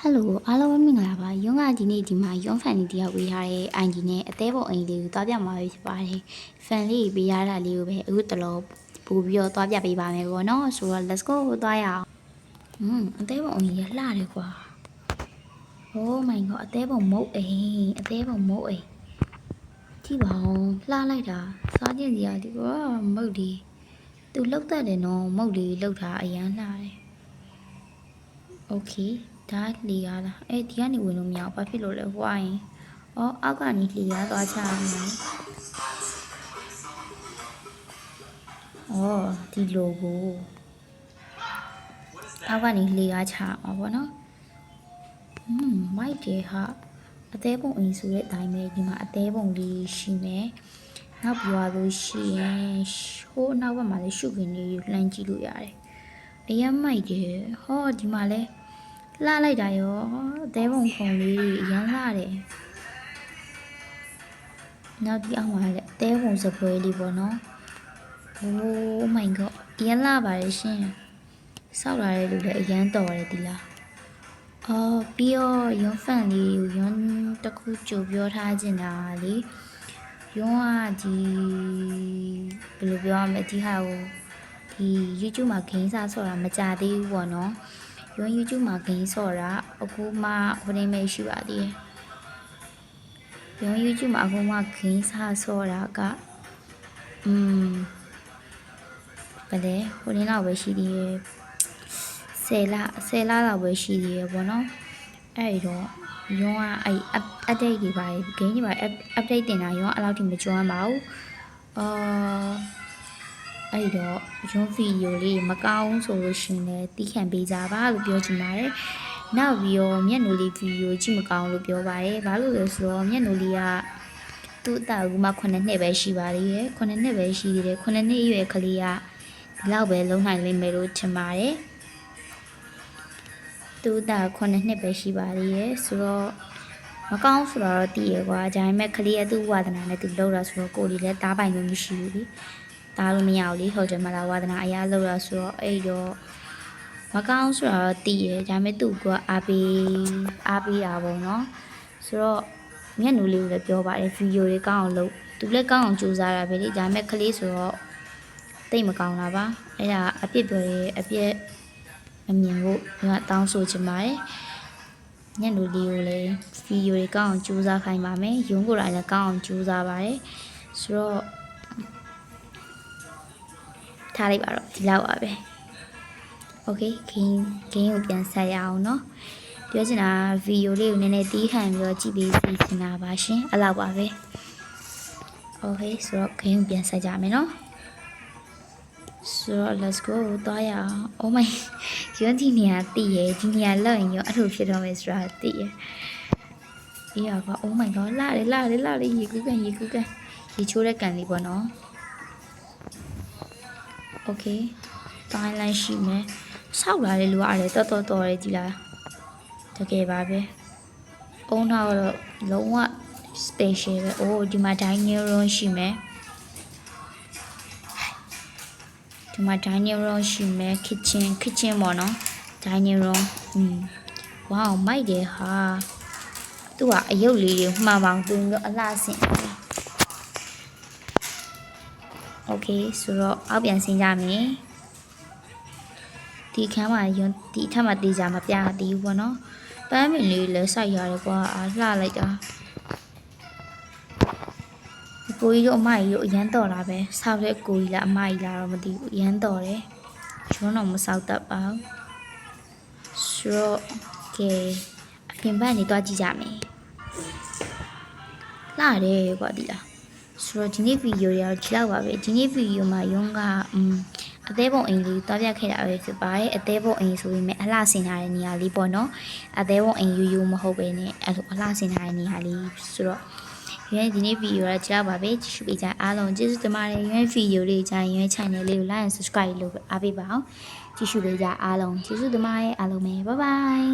ဟယ်လိုအားလုံးပဲမင်္ဂလာပါယွန်းကဒီနေ့ဒီမှာယွန်းဖန်လေးတယောက်ပေးထားတဲ့ ID နဲ့အသေးပုံအိမ်လေးကိုတွားပြမှာပဲဖြစ်ပါတယ်ဖန်လေးပေးရတာလေးကိုပဲအခုတလောပို့ပြီးတော့တွားပြပေးပါမယ်ပေါ့နော်ဆိုတော့ let's go တွားရအောင်อืมအသေးပုံအိမ်ကြီးလှတယ်ကွာ Oh my god အသေးပုံမုတ်အိမ်အသေးပုံမုတ်အိမ်ကြည့်ပါဦးလှလိုက်တာစားကျင်စရာဒီကွာမုတ်ဒီသူလောက်တတ်တယ်နော်မုတ်လေးလောက်တာအရန်လှတယ် Okay ဒါလေရလားအဲ့ဒီကနေဝင်လို့မရဘူးဘာဖြစ်လို့လဲဟွာရင်အော်အောက်ကနေလေရသွားချရမယ်အော်ဒီလိုကိုအောက်ကနေလေရချမှာပေါ့နော်อืมမိုက်တယ်ဟာအသေးပုံအင်းဆိုတဲ့အတိုင်းပဲဒီမှာအသေးပုံလေးရှိမယ်နောက်ပြောရလို့ရှိရင်ဟိုးနောက်ဘက်မှာလည်းရှုပ်ခင်းလေးလှမ်းကြည့်လို့ရတယ်အရင်မိုက်တယ်ဟောဒီမှာလည်း လှလိုက်တာရောအသေးပုံခုံလေးတွေအရမ်းလှတယ်နောက်ဒီအောင်မှာလည်းအသေးပုံစပွဲလေးပေါ့နော် Oh my god အရမ်းလှပါတယ်ရှင်စောက်လာတဲ့လူလည်းအရမ်းတော်တယ်ဒီလားအော်ပြီးတော့ရုံးဖန်လေးကိုရုံးတစ်ခုကြိုပြောထားခြင်းတာလေရုံးကဒီဘယ်လိုပြောရမလဲဒီဟာကိုဒီ YouTube မှာဂိမ်းစားဆော့တာမကြသေးဘူးပေါ့နော် ရုံး YouTube မှာဂိမ်းဆော့တာအခုမှဟိုနေမေးရှိပါသေးတယ်။ရုံး YouTube မှာအခုမှဂိမ်းစားဆော့တာကอืมဘယ်လဲဟိုနေတော့ပဲရှိသေးတယ်။10လ10လလောက်ပဲရှိသေးတယ်ပေါ့နော်။အဲ့ဒီတော့ရုံးကအဲ့ update တွေပါဂိမ်းတွေပါ update တင်တာရုံးအဲ့လောက်ထိမကြွမ်းပါဘူး။အာ အဲ့တော့ရုံးဗီဒီယိုလေးမကောင်းဆိုလို့ရှိရင်လည်းတီးခံပေးကြပါလို့ပြောချင်ပါတယ်။နောက်ပြီးတော့မျက်နှာလေးဗီဒီယိုကြည့်မကောင်းလို့ပြောပါတယ်။ဘာလို့လဲဆိုတော့မျက်နှာလေးကသူ့အတာကူမှ9နှစ်ပဲရှိပါသေးတယ်။9နှစ်ပဲရှိသေးတယ်။9နှစ်အရွယ်ကလေးကဒီလောက်ပဲလုံးနိုင်လိမ့်မယ်လို့ထင်ပါတယ်။သူ့အတာ9နှစ်ပဲရှိပါသေးတယ်ဆိုတော့မကောင်းဆိုတော့တည်ရကွာဒါပေမဲ့ကလေးကသူ့ဝါဒနာနဲ့သူလောက်တာဆိုတော့ကိုယ်လေးလည်းတားပိုင်လို့မရှိဘူးလေ။ တားလို့မရဘူးလေဟုတ်တယ်မလားဝါဒနာအရာလောက်တာဆိုတော့အဲ့တော့မကောင်းဆိုတော့တည်ရဒါပေမဲ့သူ့ကအားပေးအားပေးတာပေါ့နော်။ဆိုတော့မျက်နှာလေးကိုလည်းပြောပါတယ်ဗီဒီယိုတွေကောင်းအောင်လုပ်သူလည်းကောင်းအောင်ကြိုးစားတာပဲလေဒါပေမဲ့ကလေးဆိုတော့တိတ်မကောင်းတာပါအဲ့ဒါအပြစ်ပြောရဲအပြစ်မမြင်ဖို့ကျွန်တော်တောင်းဆိုချင်ပါတယ်ညနေလေးကိုလည်းဗီဒီယိုတွေကောင်းအောင်ကြိုးစားခိုင်းပါမယ်ရုံးကိုယ်တိုင်လည်းကောင်းအောင်ကြိုးစားပါတယ်ဆိုတော့ ထားလိုက်ပါတော့ဒီလောက်ပါပဲโอเคဂိမ်းဂိမ်းကိုပြန်ဆက်ရအောင်เนาะပြောချင်တာဗီဒီယိုလေးကိုနည်းနည်းတီးခံပြီးတော့ကြည့်ပေးစီချင်တာပါရှင်အဲ့လောက်ပါပဲโอเคဆိုတော့ဂိမ်းကိုပြန်ဆက်ကြမယ်เนาะဆိုတော့ let's go သွားရအောင် oh my ရုံးဒီနေရာတည်ရဒီနေရာလောက်ရင်ရောအဲ့လိုဖြစ်တော့မယ်ဆိုတာတည်ရအေးကွာ oh my god လာတယ်လာတယ်လာတယ်ရေကူးကန်ရေကူးကန်ရေချိုးတဲ့ကန်လေးပေါ့နော် okay တိုင်းလိုက်ရှိမယ်ဆောက်လာတဲ့လူကအဲ့တော်တော်တော်ရဲကြည်လားတကယ်ပါပဲအုံတော့လုံးဝ special ပဲအိုးဒီမှာ dining room ရှိမယ်ဒီမှာ dining room ရှိမယ် kitchen kitchen ပေါ့နော် dining room อืม wow မိုက်တယ်ဟာသူကအယုတ်လေးတွေမှန်ပေါင်းသူတို့အလှဆင် โอเคဆိုတော့အောက်ပြန်ဆင်းကြမယ်ဒီခန်းမှာယွန်းဒီအထက်မှာတေးကြမပြသေးဘူးပေါ့နော်ပန်းမင်လေးလည်းစိုက်ရတယ်ကွာအားလှလိုက်တာကိုကြီးတို့အမကြီးတို့အရန်တော်တာပဲဆောက်တဲ့ကိုကြီးလားအမကြီးလားတော့မသိဘူးအရန်တော်တယ်ကျွန်တော်တော့မဆောက်တတ်ပါဘူးဆိုတော့ကဲအပြင်ဘက်နေတော့ကြည့်ကြမယ်လာတယ်ကွာဒီလား ဆိုတော့ဒီနေ့ဗီဒီယိုတွေကတော့ကြည့်လောက်ပါပဲဒီနေ့ဗီဒီယိုမှာယုံကอืมအသေးပုံအိမ်လေးတွားပြခဲ့တာပဲဖြစ်ပါတယ်အသေးပုံအိမ်ဆိုပေမဲ့အလှဆင်ထားတဲ့နေရာလေးပေါ့နော်အသေးပုံအိမ်ယူယူမဟုတ်ပဲねအဲ့လိုအလှဆင်ထားတဲ့နေရာလေးဆိုတော့ရွေးဒီနေ့ဗီဒီယိုကကြည့်လောက်ပါပဲကြည့်ရှုပေးကြအားလုံးကျေးဇူးတင်ပါတယ်ရွေးဗီဒီယိုလေးကြရင်ရွေး channel လေးကို like and subscribe လုပ်အားပေးပါအောင်ကြည့်ရှုပေးကြအားလုံးကျေးဇူးတင်ပါတယ်အားလုံးပဲ bye bye